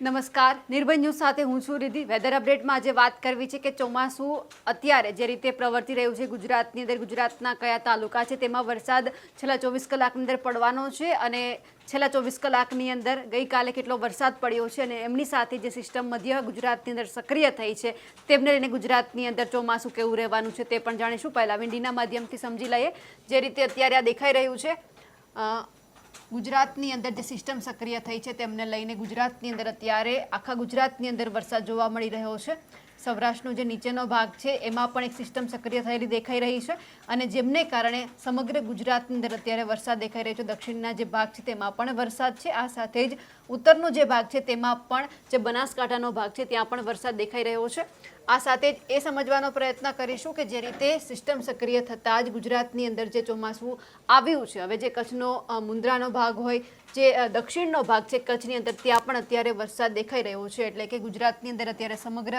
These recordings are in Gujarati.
નમસ્કાર. નિર્ભય ન્યૂઝ સાથે હું છું રિધિ વેધર અપડેટમાં આજે વાત કરવી છે કે ચોમાસું અત્યારે જે રીતે પ્રવર્તી રહ્યું છે ગુજરાતની અંદર, ગુજરાતના કયા તાલુકા છે તેમાં વરસાદ છેલ્લા ચોવીસ કલાકની અંદર પડવાનો છે અને છેલ્લા ચોવીસ કલાકની અંદર ગઈકાલે કેટલો વરસાદ પડ્યો છે અને એમની સાથે જે સિસ્ટમ મધ્ય ગુજરાતની અંદર સક્રિય થઈ છે તેમને લઈને ગુજરાતની અંદર ચોમાસું કેવું રહેવાનું છે તે પણ જાણીશું. પહેલાં વિંડીના માધ્યમથી સમજી લઈએ. જે રીતે અત્યારે આ દેખાઈ રહ્યું છે ગુજરાતની અંદર જે સિસ્ટમ સક્રિય થઈ છે તેમને લઈને ગુજરાતની અંદર અત્યારે આખા ગુજરાતની અંદર વરસાદ જોવા મળી રહ્યો છે. સૌરાષ્ટ્રનો જે નીચેનો ભાગ છે, એમાં પણ એક સિસ્ટમ સક્રિય થયેલી દેખાઈ રહી છે. અને જેમને કારણે સમગ્ર ગુજરાતની અંદર અત્યારે વરસાદ દેખાઈ રહ્યો છે. દક્ષિણના જે ભાગ છે, તેમાં પણ વરસાદ છે. આ સાથે જ ઉત્તરનો જે ભાગ છે, તેમાં પણ જે બનાસકાંઠાનો ભાગ છે, ત્યાં પણ વરસાદ દેખાઈ રહ્યો છે. આ સાથે જ એ સમજવાનો પ્રયત્ન કરીશું કે જે રીતે સિસ્ટમ સક્રિય થતાં જ ગુજરાતની અંદર જે ચોમાસું આવ્યું છે. હવે જે કચ્છનો મુંદ્રાનો ભાગ હોય, જે દક્ષિણનો ભાગ છે, કચ્છની અંદર ત્યાં પણ અત્યારે વરસાદ દેખાઈ રહ્યો છે. એટલે કે ગુજરાતની અંદર અત્યારે સમગ્ર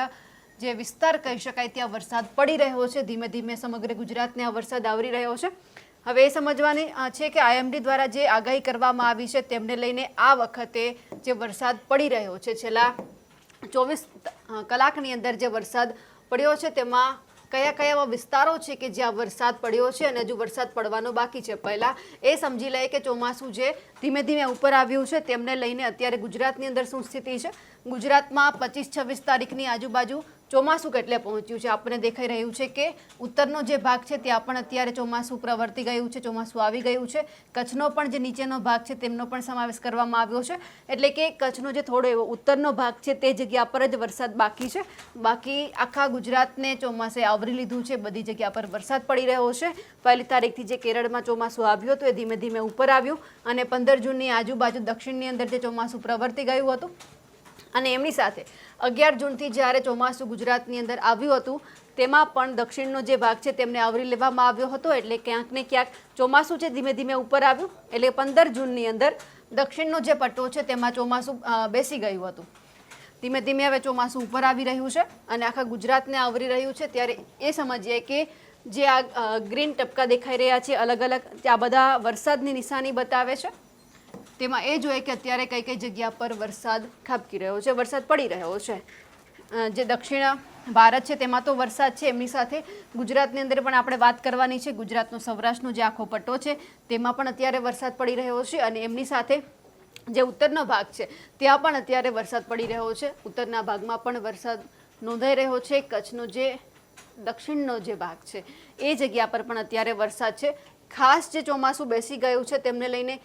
જે વિસ્તાર કહી શકાય ત્યાં વરસાદ પડી રહ્યો છે. ધીમે ધીમે સમગ્ર ગુજરાતને આ વરસાદ આવરી રહ્યો છે. હવે એ સમજવાની છે કે આઈએમડી દ્વારા જે આગાહી કરવામાં આવી છે તેમને લઈને આ વખતે જે વરસાદ પડી રહ્યો છે, છેલ્લા ચોવીસ કલાકની અંદર જે વરસાદ પડ્યો છે તેમાં કયા કયા એવા વિસ્તારો છે કે જ્યાં વરસાદ પડ્યો છે અને હજુ વરસાદ પડવાનો બાકી છે? પહેલાં એ સમજી લઈએ કે ચોમાસું જે ધીમે ધીમે ઉપર આવ્યું છે તેમને લઈને અત્યારે ગુજરાતની અંદર શું સ્થિતિ છે? ગુજરાતમાં પચીસ છવ્વીસ તારીખની આજુબાજુ ચોમાસું કેટલે પહોંચ્યું છે. આપણને દેખાઈ રહ્યું છે કે ઉત્તરનો જે ભાગ છે ત્યાં પણ અત્યારે ચોમાસું પ્રવર્તી ગયું છે, ચોમાસું આવી ગયું છે. કચ્છનો પણ જે નીચેનો ભાગ છે તેમનો પણ સમાવેશ કરવામાં આવ્યો છે. એટલે કે કચ્છનો જે થોડો એવો ઉત્તરનો ભાગ છે તે જગ્યા પર જ વરસાદ બાકી છે. બાકી આખા ગુજરાતને ચોમાસે આવરી લીધું છે. બધી જગ્યા પર વરસાદ પડી રહ્યો છે. પહેલી તારીખથી જે કેરળમાં ચોમાસું આવ્યું હતું એ ધીમે ધીમે ઉપર આવ્યું અને પંદર જૂનની આજુબાજુ દક્ષિણની અંદર જે ચોમાસું પ્રવર્તી ગયું હતું અને એમની સાથે અગિયાર જૂનથી જ્યારે ચોમાસું ગુજરાતની અંદર આવ્યું હતું, તેમાં પણ દક્ષિણનો જે ભાગ છે તેમને આવરી લેવામાં આવ્યો હતો, એટલે ક્યાંક ને ક્યાંક ચોમાસું છે ધીમે ધીમે ઉપર આવ્યું, એટલે પંદર જૂનની અંદર દક્ષિણનો જે પટ્ટો છે તેમાં ચોમાસું બેસી ગયું હતું. ધીમે ધીમે હવે ચોમાસું ઉપર આવી રહ્યું છે અને આખા ગુજરાતને આવરી રહ્યું છે, ત્યારે એ સમજીએ કે જે આ ગ્રીન ટપકા દેખાઈ રહ્યા છે અલગ અલગ ત્યાં બધા વરસાદની નિશાની બતાવે છે. તેમાં એ જોઈએ કે અત્યારે કઈ કઈ જગ્યા પર વરસાદ ખાબકી રહ્યો છે, વરસાદ પડી રહ્યો છે. જે દક્ષિણ ભારત છે તેમાં તો વરસાદ છે એમની સાથે. ગુજરાતની અંદર પણ આપણે વાત કરવાની છે, ગુજરાતનો સૌરાષ્ટ્રનો જે આખો પટ્ટો છે તેમાં પણ અત્યારે વરસાદ પડી રહ્યો છે અને એમની સાથે જે ઉત્તરનો ભાગ છે ત્યાં પણ અત્યારે વરસાદ પડી રહ્યો છે. ઉત્તરના ભાગમાં પણ વરસાદ નોંધાઈ રહ્યો છે, કચ્છનો જે, દક્ષિણનો જે ભાગ છે એ જગ્યા પર પણ અત્યારે વરસાદ છે. ખાસ જે ચોમાસું બેસી ગયું છે તેમને લઈને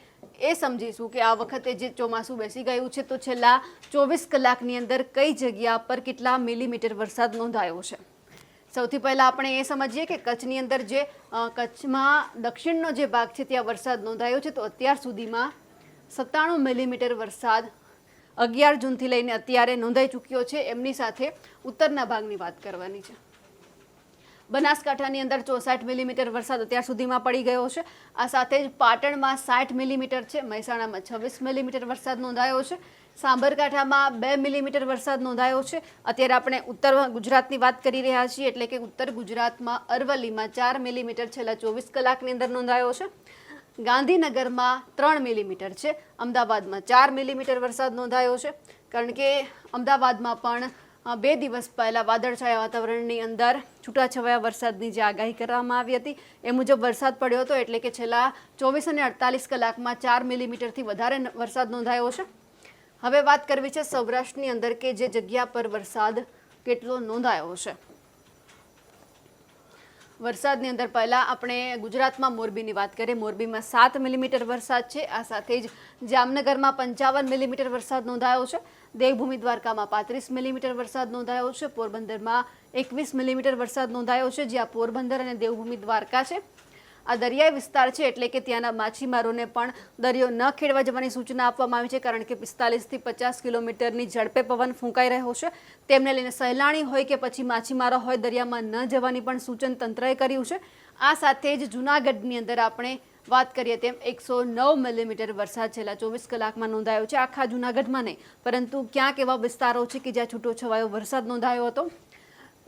એ સમજીશું કે આ વખતે જે ચોમાસું બેસી ગયું છે, તો છેલ્લા ચોવીસ કલાકની અંદર કઈ જગ્યા પર કેટલા મિલીમીટર વરસાદ નોંધાયો છે? સૌથી પહેલાં આપણે એ સમજીએ કે કચ્છની અંદર જે કચ્છમાં દક્ષિણનો જે ભાગ છે, ત્યાં વરસાદ નોંધાયો છે, તો અત્યાર સુધીમાં સત્તાણું મિલીમીટર વરસાદ અગિયાર જૂનથી લઈને અત્યારે નોંધાઈ ચૂક્યો છે. એમની સાથે ઉત્તરના ભાગની વાત કરવાની છે. બનાસકાંઠાની અંદર ચોસાઠ મિલીમીટર વરસાદ અત્યાર સુધીમાં પડી ગયો છે. આ સાથે જ પાટણમાં સાઠ મિલીમીટર છે. મહેસાણામાં છવ્વીસ મિલીમીટર વરસાદ નોંધાયો છે. સાબરકાંઠામાં બે મિલીમીટર વરસાદ નોંધાયો છે. અત્યારે આપણે ઉત્તર ગુજરાતની વાત કરી રહ્યા છીએ, એટલે કે ઉત્તર ગુજરાતમાં અરવલ્લીમાં ચાર મિલીમીટર, છેલ્લા ચોવીસ કલાકની અંદર નોંધાયો છે. ગાંધીનગરમાં ત્રણ મિલીમીટર છે. અમદાવાદમાં ચાર મિલીમીટર વરસાદ નોંધાયો છે. કારણ કે અમદાવાદમાં પણ બે દિવસ પહેલાં વાદળછાયા વાતાવરણની અંદર છૂટાછવાયા વરસાદની જે આગાહી કરવામાં આવી હતી, એ મુજબ વરસાદ પડ્યો હતો એટલે કે છેલ્લા ચોવીસ અને અડતાલીસ કલાકમાં ચાર મિલીમીટરથી વધારે વરસાદ નોંધાયો છે. હવે વાત કરવી છે સૌરાષ્ટ્રની અંદર કે જે જગ્યા પર વરસાદ કેટલો નોંધાયો છે. વરસાદની અંદર પહેલાં આપણે ગુજરાતમાં મોરબીની વાત કરીએ. મોરબીમાં સાત મિલીમીટર વરસાદ છે. આ સાથે જ જામનગરમાં પંચાવન મિલીમીટર વરસાદ નોંધાયો છે. દેવભૂમિ દ્વારકામાં પાંત્રીસ મિલીમીટર વરસાદ નોંધાયો છે. પોરબંદરમાં એકવીસ મિલીમીટર વરસાદ નોંધાયો છે, જ્યાં પોરબંદર અને દેવભૂમિ દ્વારકા છે. આ દરિયાઈ વિસ્તાર છે એટલે કે ત્યાંના માછીમારોને પણ દરિયો ન ખેડવા જવાની સૂચના આપવામાં આવી છે, કારણ કે પિસ્તાલીસથી પચાસ કિલોમીટરની ઝડપે પવન ફૂંકાઈ રહ્યો છે. તેમને લઈને સહેલાણી હોય કે પછી માછીમારો હોય, દરિયામાં ન જવાની પણ સૂચન તંત્રએ કર્યું છે. આ સાથે જ જૂનાગઢની અંદર આપણે વાત કરીએ તેમ એકસો નવ મિલીમીટર વરસાદ છેલ્લા ચોવીસ કલાકમાં નોંધાયો છે. આખા જૂનાગઢમાં નહીં, પરંતુ ક્યાંક એવા વિસ્તારો છે કે જ્યાં છૂટો છવાયો વરસાદ નોંધાયો હતો.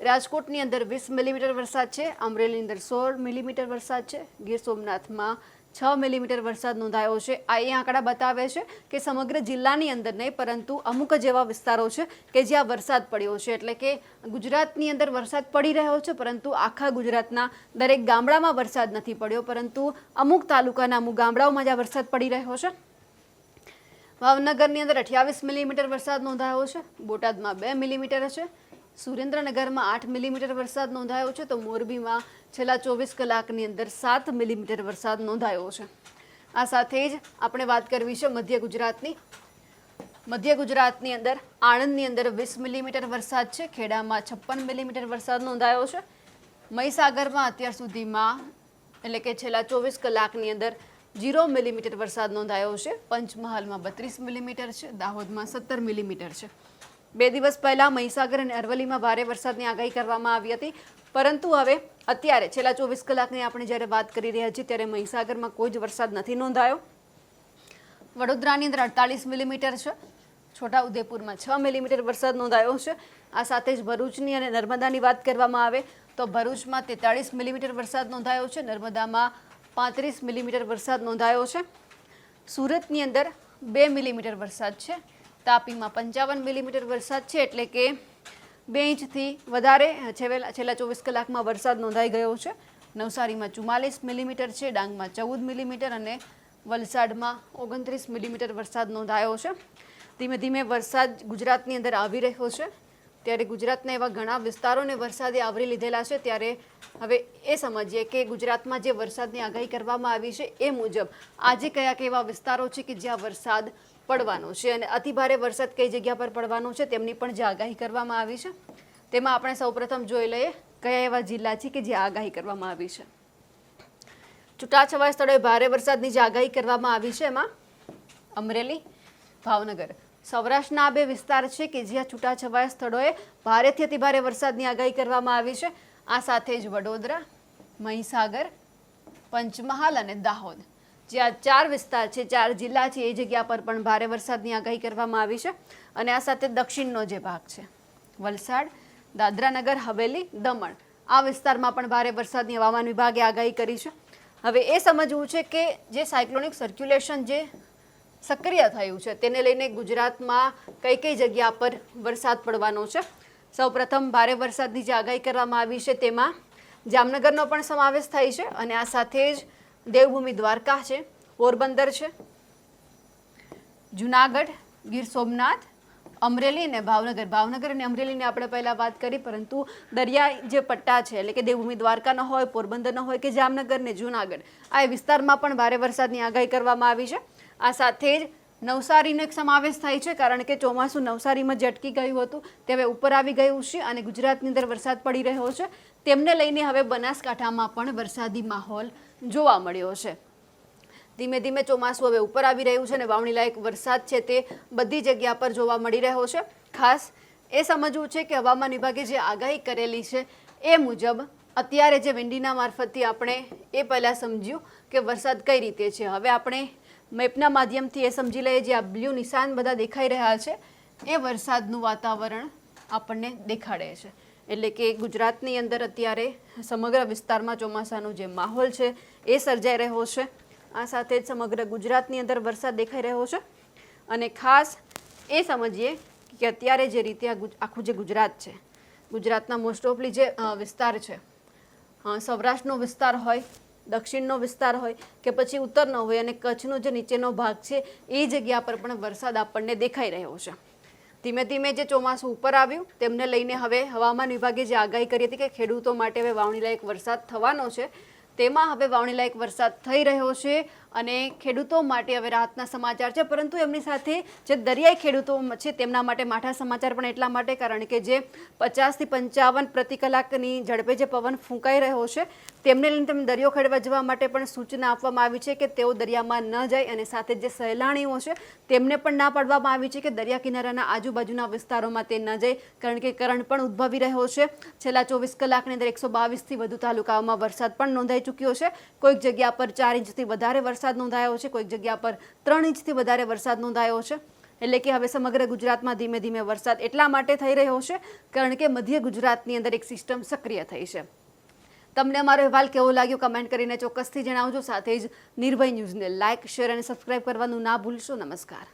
રાજકોટની અંદર વીસ મિલીમીટર વરસાદ છે. અમરેલીની અંદર સોળ મિલીમીટર વરસાદ છે. ગીર સોમનાથમાં છ મિલીમીટર વરસાદ નોંધાયો છે. આ એ આંકડા બતાવે છે કે સમગ્ર જિલ્લાની અંદર નહીં, પરંતુ અમુક જ એવા વિસ્તારો છે કે જ્યાં વરસાદ પડ્યો છે. એટલે કે ગુજરાતની અંદર વરસાદ પડી રહ્યો છે, પરંતુ આખા ગુજરાતના દરેક ગામડામાં વરસાદ નથી પડ્યો, પરંતુ અમુક તાલુકાના અમુક ગામડાઓમાં જ્યાં વરસાદ પડી રહ્યો છે. ભાવનગરની અંદર અઠ્યાવીસ મિલીમીટર વરસાદ નોંધાયો છે. બોટાદમાં બે મિલીમીટર છે. સુરેન્દ્રનગરમાં આઠ મિલીમીટર વરસાદ નોંધાયો છે તો મોરબીમાં છેલ્લા ચોવીસ કલાકની અંદર સાત મિલીમીટર વરસાદ નોંધાયો છે. આ સાથે જ આપણે વાત કરવી છે મધ્ય ગુજરાતની. મધ્ય ગુજરાતની અંદર આણંદની અંદર વીસ મિલીમીટર વરસાદ છે, ખેડામાં છપ્પન મિલીમીટર વરસાદ નોંધાયો છે. મહીસાગરમાં અત્યાર સુધીમાં એટલે કે છેલ્લા ચોવીસ કલાકની અંદર જીરો મિલીમીટર વરસાદ નોંધાયો છે. પંચમહાલમાં બત્રીસ મિલીમીટર છે, દાહોદમાં સત્તર મિલીમીટર છે. બે દિવસ પહેલાં મહીસાગર અને અરવલ્લીમાં ભારે વરસાદની આગાહી કરવામાં આવી હતી. પરંતુ હવે અત્યારે છેલ્લા ચોવીસ કલાકની આપણે જ્યારે વાત કરી રહ્યા છીએ, ત્યારે મહીસાગરમાં કોઈ જ વરસાદ નથી નોંધાયો. વડોદરાની અંદર અડતાલીસ મિલીમીટર છે. છોટાઉદેપુરમાં છ મિલીમીટર વરસાદ નોંધાયો છે. આ સાથે જ ભરૂચની અને નર્મદાની વાત કરવામાં આવે તો ભરૂચમાં તેતાળીસ મિલીમીટર વરસાદ નોંધાયો છે. નર્મદામાં પાંત્રીસ મિલીમીટર વરસાદ નોંધાયો છે. સુરતની અંદર બે મિલીમીટર વરસાદ છે. તાપીમાં પંચાવન મિલીમીટર વરસાદ છે એટલે કે બે ઇંચથી વધારે છેલ્લા ચોવીસ કલાકમાં વરસાદ નોંધાઈ ગયો છે. નવસારીમાં ચુમ્માલીસ મિલીમીટર છે, ડાંગમાં ચૌદ મિલીમીટર અને વલસાડમાં ઓગણત્રીસ મિલીમીટર વરસાદ નોંધાયો છે. ધીમે ધીમે વરસાદ ગુજરાતની અંદર આવી રહ્યો છે. ત્યારે ગુજરાતના એવા ઘણા વિસ્તારોને વરસાદે આવરી લીધેલા છે. ત્યારે હવે એ સમજીએ કે ગુજરાતમાં જે વરસાદની આગાહી કરવામાં આવી છે એ મુજબ આજે કયા કેવા વિસ્તારો છે કે જ્યાં વરસાદ પડવાનો છે અને અતિભારે વરસાદ કઈ જગ્યા પર પડવાનો છે તેમની પણ જે આગાહી કરવામાં આવી છે. તેમાં આપણે સૌપ્રથમ જોઈ લઈએ કયા એવા જિલ્લા છે કે જે આગાહી કરવામાં આવી છે. છૂટાછવાયા સ્થળોએ ભારે વરસાદની જે આગાહી કરવામાં આવી છે એમાં અમરેલી, ભાવનગર, સૌરાષ્ટ્રના આ બે વિસ્તાર છે કે જ્યાં છૂટાછવાયા સ્થળોએ ભારેથી અતિભારે વરસાદની આગાહી કરવામાં આવી છે. આ સાથે જ વડોદરા, મહીસાગર, પંચમહાલ અને દાહોદ. જે ચાર વિસ્તાર છે, ચાર જિલ્લા છે, એ જગ્યા પર પણ ભારે વરસાદની આગાહી કરવામાં આવી છે અને આ સાથે દક્ષિણનો જે ભાગ છે, વલસાડ, દાદરાનગર, હવેલી, દમણ, આ વિસ્તારમાં પણ ભારે વરસાદની હવામાન વિભાગે આગાહી કરી છે. હવે એ સમજવું છે કે જે સાયક્લોનિક સર્ક્યુલેશન જે સક્રિય થયું છે, તેને લઈને ગુજરાતમાં કઈ કઈ જગ્યા પર વરસાદ પડવાનો છે. સૌપ્રથમ ભારે વરસાદની જે આગાહી કરવામાં આવી છે, તેમાં જામનગરનો પણ સમાવેશ થાય છે અને આ સાથે જ દેવભૂમિ દ્વારકા છે, પોરબંદર છે, જુનાગઢ, ગીર સોમનાથ, અમરેલી અને ભાવનગર. ભાવનગર અને અમરેલીની આપણે પહેલાં વાત કરી, પરંતુ દરિયા જે પટ્ટા છે, એટલે કે દેવભૂમિ દ્વારકાનો હોય પોરબંદરનો હોય કે જામનગર ને જુનાગઢ, આ વિસ્તારમાં પણ ભારે વરસાદની આગાહી કરવામાં આવી છે. આ સાથે જ નવસારીનો એક સમાવેશ થાય છે, કારણ કે ચોમાસું નવસારીમાં જ અટકી ગયું હતું. તે હવે ઉપર આવી ગયું છે અને ગુજરાતની અંદર વરસાદ પડી રહ્યો છે. તેમને લઈને હવે બનાસકાંઠામાં પણ વરસાદી માહોલ જોવા મળ્યો છે. ધીમે ધીમે ચોમાસું હવે ઉપર આવી રહ્યું છે અને વાવણી લાયક વરસાદ છે તે બધી જગ્યા પર જોવા મળી રહ્યો છે. ખાસ એ સમજવું છે કે હવામાન વિભાગે જે આગાહી કરેલી છે એ મુજબ અત્યારે જે વિંડીના મારફતથી આપણે એ પહેલાં સમજ્યું કે વરસાદ કઈ રીતે છે. હવે આપણે મેપના માધ્યમથી એ સમજી લઈએ જે આ બ્લુ નિશાન બધા દેખાઈ રહ્યા છે. એ વરસાદનું વાતાવરણ આપણને દેખાડે છે. એટલે કે ગુજરાતની અંદર અત્યારે સમગ્ર વિસ્તારમાં ચોમાસાનો જે માહોલ છે, એ સર્જાઈ રહ્યો છે. આ સાથે જ સમગ્ર ગુજરાતની અંદર વરસાદ દેખાઈ રહ્યો છે. અને ખાસ એ સમજીએ કે અત્યારે જે રીતે આ આખું જે ગુજરાત છે, ગુજરાતના મોસ્ટ ઓફલી જે વિસ્તાર છે સૌરાષ્ટ્રનો વિસ્તાર હોય, દક્ષિણનો વિસ્તાર હોય કે પછી ઉત્તરનો હોય અને કચ્છનો જે નીચેનો ભાગ છે, એ જગ્યા પર પણ વરસાદ આપણને દેખાઈ રહ્યો છે. ધીમે ધીમે જે ચોમાસું ઉપર આવ્યું, તેમને લઈને હવે હવામાન વિભાગે જે આગાહી કરી હતી કે ખેડૂતો માટે હવે વાવણી લાયક વરસાદ થવાનો છે, તેમાં હવે વાવણી લાયક વરસાદ થઈ રહ્યો છે. અને ખેડૂતો માટે હવે રાહતના સમાચાર છે, પરંતુ એમની સાથે જે દરિયાઈ ખેડૂતો છે, તેમના માટે માઠા સમાચાર પણ એટલા માટે, કારણ કે જે પચાસથી પંચાવન પ્રતિ કલાકની ઝડપે જે પવન ફૂંકાઈ રહ્યો છે, તેમને લઈને તેમને દરિયો ખેડવા જવા માટે પણ સૂચના આપવામાં આવી છે કે તેઓ દરિયામાં ન જાય અને સાથે જે સહેલાણીઓ છે, તેમને પણ ના પાડવામાં આવી છે કે દરિયા કિનારાના આજુબાજુના વિસ્તારોમાં તે ન જાય, કારણ કે કરંટ પણ ઉદ્ભવી રહ્યો છે. છેલ્લા ચોવીસ કલાકની અંદર એકસો બાવીસથી વધુ તાલુકાઓમાં વરસાદ પણ નોંધાઈ ચૂક્યો છે. કોઈક જગ્યા પર ચાર ઇંચથી વધારે વરસાદ નોંધાયો છે? કોઈક જગ્યા પર ત્રણ ઇંચથી વધારે વરસાદ નોંધાયો છે? એટલે કે હવે સમગ્ર ગુજરાતમાં ધીમે ધીમે વરસાદ એટલા માટે થઈ રહ્યો છે, કારણ કે મધ્ય ગુજરાતની અંદર એક સિસ્ટમ સક્રિય થઈ છે. તમને અમારો અહેવાલ કેવો લાગ્યો કમેન્ટ કરીને ચોક્કસથી જણાવજો. સાથે જ નિર્ભય ન્યૂઝને લાઇક શેર અને સબસ્ક્રાઇબ કરવાનું ના ભૂલશો. નમસ્કાર.